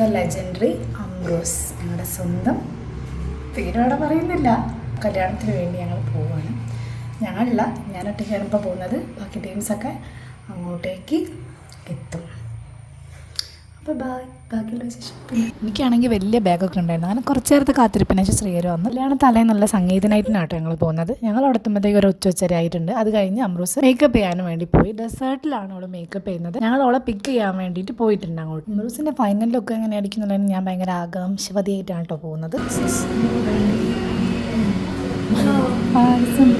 The legendary Ambrose ഞങ്ങളുടെ സ്വന്തം. പേരവിടെ പറയുന്നില്ല. കല്യാണത്തിന് വേണ്ടി ഞങ്ങൾ പോവുകയാണ് ഞങ്ങളല്ല ഞാൻ ഒറ്റയ്ക്കാണ് ഇപ്പോൾ പോകുന്നത്. ബാക്കി ടീംസൊക്കെ അങ്ങോട്ടേക്ക് എത്തും. അപ്പോൾ ബായ് ബാക്കിയുള്ള വിശേഷം. എനിക്കാണെങ്കിൽ വലിയ ബാഗൊക്കെ ഉണ്ടായിരുന്നു. അങ്ങനെ കുറച്ച് നേരത്തെ കാത്തിരിപ്പിന് ശേഷം ശ്രീകര് വന്നു. കല്യാണ തലേന്നുള്ള സംഗീതനായിട്ടാണ് ഞങ്ങൾ പോകുന്നത്. ഞങ്ങൾ അവിടെ എത്തുമ്പോഴത്തേക്ക് ഒരു ഉച്ചവരെ ആയിട്ടുണ്ട്. അത് കഴിഞ്ഞ് അമ്രൂസ് മേക്കപ്പ് ചെയ്യാൻ വേണ്ടി പോയി. ഡെസേർട്ടിലാണ് അവൾ മേക്കപ്പ് ചെയ്യുന്നത്. ഞങ്ങൾ അവളെ പിക്ക് ചെയ്യാൻ വേണ്ടിയിട്ട് പോയിട്ടുണ്ട് അങ്ങോട്ട്. അമ്രൂസിന്റെ ഫൈനൽ ലുക്ക് എങ്ങനെ അടിക്കുന്നുള്ളതിന് ഞാൻ ഭയങ്കര ആകാംക്ഷവതിയായിട്ടാണ് കേട്ടോ പോകുന്നത്. പായസം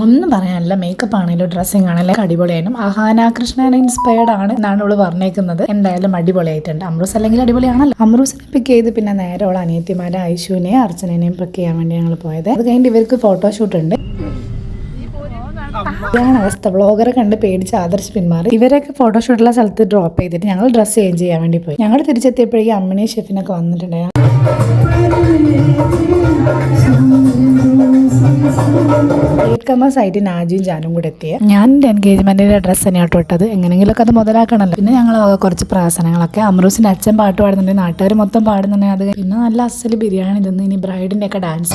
ഒന്നും പറയാനില്ല. മേക്കപ്പ് ആണെങ്കിലും ഡ്രസ്സിങ് ആണെങ്കിലും അടിപൊളിയായിരുന്നു. അഹാന കൃഷ്ണനെ ഇൻസ്പയർഡ് ആണ് എന്നാണ് അവൾ പറഞ്ഞേക്കുന്നത്. എന്തായാലും അടിപൊളിയായിട്ടുണ്ട്. അമ്രൂസ് അല്ലെങ്കിൽ അടിപൊളിയാണല്ലോ. അമ്രൂസിനെ പിക്ക് ചെയ്ത് പിന്നെ നേരെ അവൾ അനിയത്തിമാരെ ഐശുവിനെയും അർച്ചനേനെയും പിക്ക് ചെയ്യാൻ വേണ്ടി ഞങ്ങൾ പോയത്. അത് കഴിഞ്ഞിട്ട് ഇവർക്ക് ഫോട്ടോഷൂട്ട് ഉണ്ട്. ഇതാണ് അവസ്ഥ. വ്ളോഗറെ കണ്ട് പേടിച്ച് ആദർശ് പിന്മാറി. ഇവരൊക്കെ ഫോട്ടോഷൂട്ടുള്ള സ്ഥലത്ത് ഡ്രോപ്പ് ചെയ്തിട്ട് ഞങ്ങൾ ഡ്രസ്സ് ചേഞ്ച് ചെയ്യാൻ വേണ്ടി പോയി. ഞങ്ങൾ തിരിച്ചെത്തിയപ്പോഴേക്കും അമ്മിനെയും ഷെഫിനൊക്കെ വന്നിട്ടുണ്ടായിരുന്നു. ലേറ്റ് കമേഴ്സ് ആയിട്ട് നാജിയും ജാനും കൂടെ എത്തിയ. ഞാൻ എന്റെ എൻഗേജ്മെന്റിന്റെ ഡ്രസ്സ് തന്നെയാട്ടോ ഇട്ടത്. എങ്ങനെയെങ്കിലുമൊക്കെ അത് മുതലാക്കണമല്ലോ പിന്നെ ഞങ്ങൾ കുറച്ച് പ്രാസനങ്ങളൊക്കെ. അമ്രൂസിന്റെ അച്ഛൻ പാട്ട് പാടുന്നുണ്ട്. നാട്ടുകാർ മൊത്തം പാടുന്നുണ്ടെങ്കിൽ അത് പിന്നെ നല്ല അസൽ ബിരിയാണി തിന്ന് ഇനി ബ്രൈഡിന്റെ ഒക്കെ ഡാൻസ്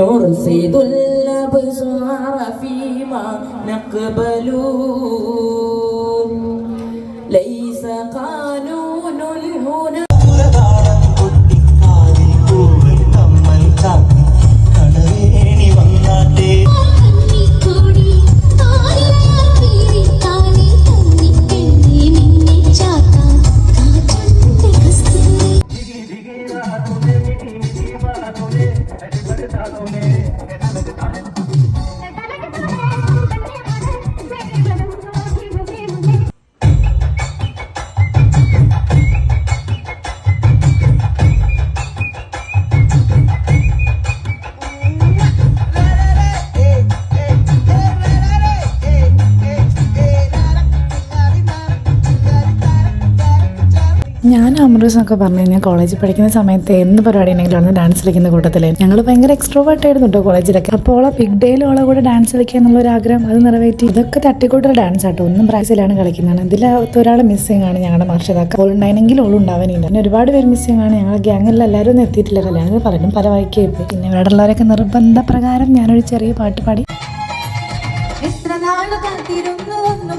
نرصد الأبصار فيما نقبل ليس قانون هنا ഞാൻ അമൃസ് എന്നൊക്കെ പറഞ്ഞു കഴിഞ്ഞാൽ കോളേജിൽ പഠിക്കുന്ന സമയത്ത് എന്ത് പരിപാടി ഉണ്ടെങ്കിലും അവിടെ ഡാൻസ് കളിക്കുന്ന കൂട്ടത്തിൽ ഞങ്ങൾ ഭയങ്കര എക്സ്ട്രോവേർട്ട് ആയിരുന്നു കേട്ടോ കോളേജിലൊക്കെ അപ്പോൾ ഓളെ ബിഗ് ഡേയിൽ ഓളെ കൂടെ ഡാൻസ് കളിക്കുക എന്നുള്ള ഒരു ആഗ്രഹം അത് നിറവേറ്റി ഇതൊക്കെ തട്ടിക്കൂട്ടൽ ഡാൻസ് ആട്ടോ. ഒന്നും പ്രാക്ടീസിലാണ് കളിക്കുന്നതാണ്. ഇതിലകത്ത് ഒരാൾ മിസ്സിംഗ് ആണ് ഞങ്ങളുടെ മാർഷിതാക്കൾ ഓൾ ഉണ്ടാവാനില്ല. പിന്നെ ഒരുപാട് പേര് മിസ്സിംഗ് ആണ് ഞങ്ങളുടെ ഗ്യാങ്ങിൽ എല്ലാവരും ഒന്നും എത്തിയിട്ടില്ല. കല്യാണം പലരും പല വായിക്കുകയും പോയി. പിന്നെ ഇവിടെ ഉള്ളവരൊക്കെ നിർബന്ധ പ്രകാരം ഞാനൊരു ചെറിയ പാട്ട് പാടി. എത്ര നാളു കാത്തിരുന്നു ഒന്നു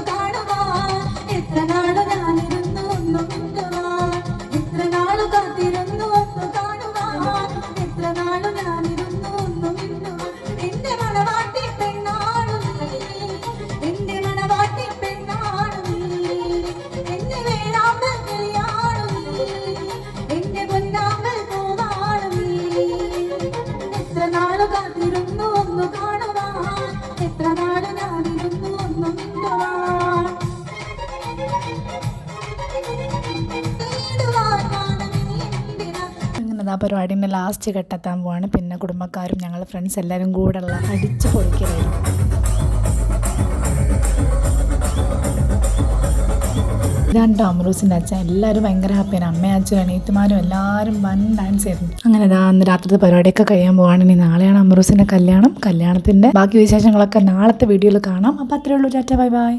ആ പരിപാടിന്റെ ലാസ്റ്റ് ഘട്ടെത്താൻ പോവാണ്. പിന്നെ കുടുംബക്കാരും ഞങ്ങൾ ഫ്രണ്ട്സ് എല്ലാവരും കൂടെ ഉള്ള അടിച്ച് പൊളിക്കലായിരുന്നു ഇതാണ് അമറൂസിന്റെ അച്ഛൻ. എല്ലാവരും ഭയങ്കര ഹാപ്പിയാണ് അമ്മയും അച്ഛനും അനിയത്തിമാരും എല്ലാവരും വൻ ഡാൻസ് ആയിരുന്നു. അങ്ങനെ ഇതാ അന്ന് രാത്രിത്തെ പരിപാടിയൊക്കെ കഴിയാൻ പോവാണ്. ഇനി നാളെയാണ് അമറൂസിന്റെ കല്യാണം. കല്യാണത്തിന്റെ ബാക്കി വിശേഷങ്ങളൊക്കെ നാളത്തെ വീഡിയോയിൽ കാണാം. അപ്പോൾ അത്രയേ ഉള്ളൂ. ചാറ്റ ബൈ ബൈ.